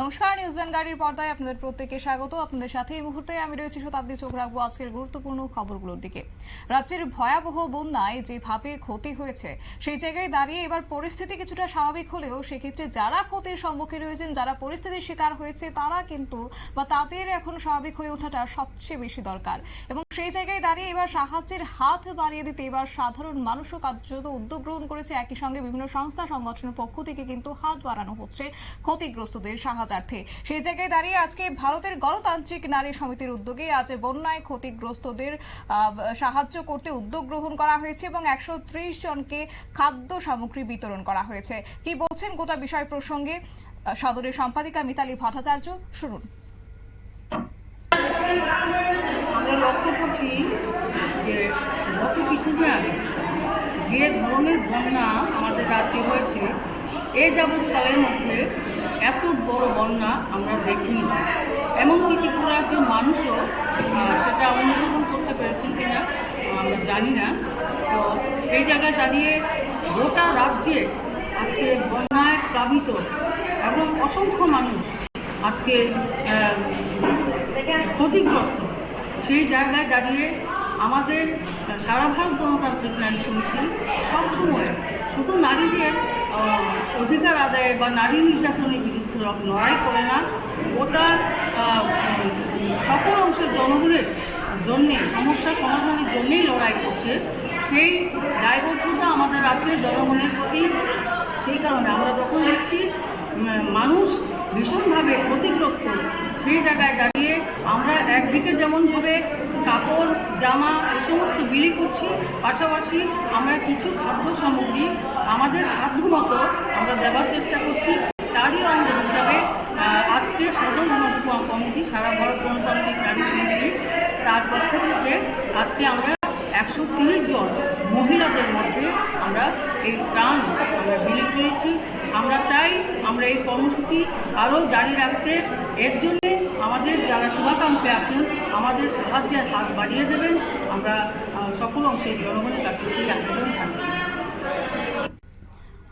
নমস্কার নিউজ ভ্যানগাড়ির পর্দায় আপনাদের প্রত্যেককে স্বাগত। আপনাদের সাথে এই মুহূর্তে আমি রয়েছি শতাব্দী চোখ রাখব আজকের গুরুত্বপূর্ণ খবরগুলোর দিকে। রাজ্যের ভয়াবহ বন্যায় যেভাবে ক্ষতি হয়েছে, সেই জায়গায় দাঁড়িয়ে এবার পরিস্থিতি কিছুটা স্বাভাবিক হলেও সেক্ষেত্রে যারা ক্ষতির সম্মুখীন রয়েছেন যারা পরিস্থিতির শিকার হয়েছে, তারা কিন্তু বা তাদের এখন স্বাভাবিক হয়ে ওঠাটা সবচেয়ে বেশি দরকার। এবং সেই জায়গায় দাঁড়িয়ে এবার সাহায্যের হাত বাড়িয়ে দিতে এবার সাধারণ মানুষও কার্যত উদ্যোগ গ্রহণ করেছে। একই সঙ্গে বিভিন্ন সংস্থা সংগঠনের পক্ষ থেকে কিন্তু হাত বাড়ানো হচ্ছে ক্ষতিগ্রস্তদের সাহায্যার্থে সেই জায়গায় দাঁড়িয়ে আজকে ভারতের গণতান্ত্রিক নারী সমিতির উদ্যোগে আজ বন্যায় ক্ষতিগ্রস্তদের সাহায্য করতে উদ্যোগ গ্রহণ করা হয়েছে এবং একশো ত্রিশ জনকে খাদ্য সামগ্রী বিতরণ করা হয়েছে। কি বলছেন গোটা বিষয় প্রসঙ্গে সদরের সম্পাদিকা মিতালি ভট্টাচার্য, শুনুন। আমরা লক্ষ্য করছি যে গত কিছুদিন আগে যে ধরনের বন্যা আমাদের রাজ্যে হয়েছে, এ যাবৎকালের মধ্যে বড় বন্যা আমরা দেখিনি। এমনকি ত্রিপুরা রাজ্যের মানুষও সেটা অনুধাবন করতে পেরেছেন কিনা আমরা জানি না। তো সেই জায়গায় দাঁড়িয়ে গোটা রাজ্যে আজকে বন্যায় প্লাবিত এবং অসংখ্য মানুষ আজকে ক্ষতিগ্রস্ত। সেই জায়গায় দাঁড়িয়ে আমাদের সারা ভারত গণতান্ত্রিক নারী সমিতি সবসময় শুধু নারীদের অধিকার আদায় বা নারী নির্যাতনের বিরুদ্ধে লড়াই করে না, ওটা সকল অংশের জনগণের জন্যে, সমস্যা সমাধানের জন্যেই লড়াই করছে। সেই দায়বদ্ধতা আমাদের আছে জনগণের প্রতি। সেই কারণে আমরা যখন দেখছি মানুষ ভীষণভাবে ক্ষতিগ্রস্ত সেই জায়গায় দাঁড়িয়ে আমরা একদিকে যেমনভাবে কাপড়, জামা এ সমস্ত বিলি করছি। পাশাপাশি আমরা কিছু খাদ্য সামগ্রী আমাদের সাধ্যমতো আমরা দেওয়ার চেষ্টা করছি। তারই অঙ্গ হিসাবে আজকে সদর মহকুমা কমিটি, সারা ভারত গণতান্ত্রিক নারী সমিতি তার পক্ষ থেকে আজকে আমরা একশো জন মহিলাদের মধ্যে আমরা এই ত্রাণ আমরা বিলি করেছি। আমরা চাই আমরা এই কর্মসূচি আরও জারি রাখতে। এর জন্যে আমাদের যারা শুভাকাঙ্ক্ষী আছেন, আমাদের সাহায্যের হাত বাড়িয়ে দেবেন। আমরা সকল অংশের জনগণের কাছে সেই আবেদন থাকছি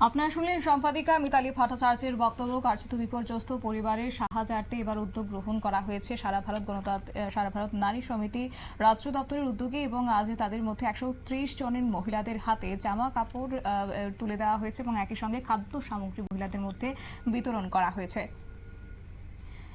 আপনারা শুনলেন সম্পাদিকা মিতালি ভট্টাচার্যের বক্তব্য। কার্যত বিপর্যস্ত পরিবারের সাহায্যার্থে এবার উদ্যোগ গ্রহণ করা হয়েছে। সারা ভারত গণতান্ত্রিক সারা ভারত নারী সমিতি রাজ্য দপ্তরের উদ্যোগে এবং আজ তাদের মধ্যে একশো ত্রিশ জনের মহিলাদের হাতে জামা কাপড় তুলে দেওয়া হয়েছে এবং একই সঙ্গে খাদ্য সামগ্রী মহিলাদের মধ্যে বিতরণ করা হয়েছে।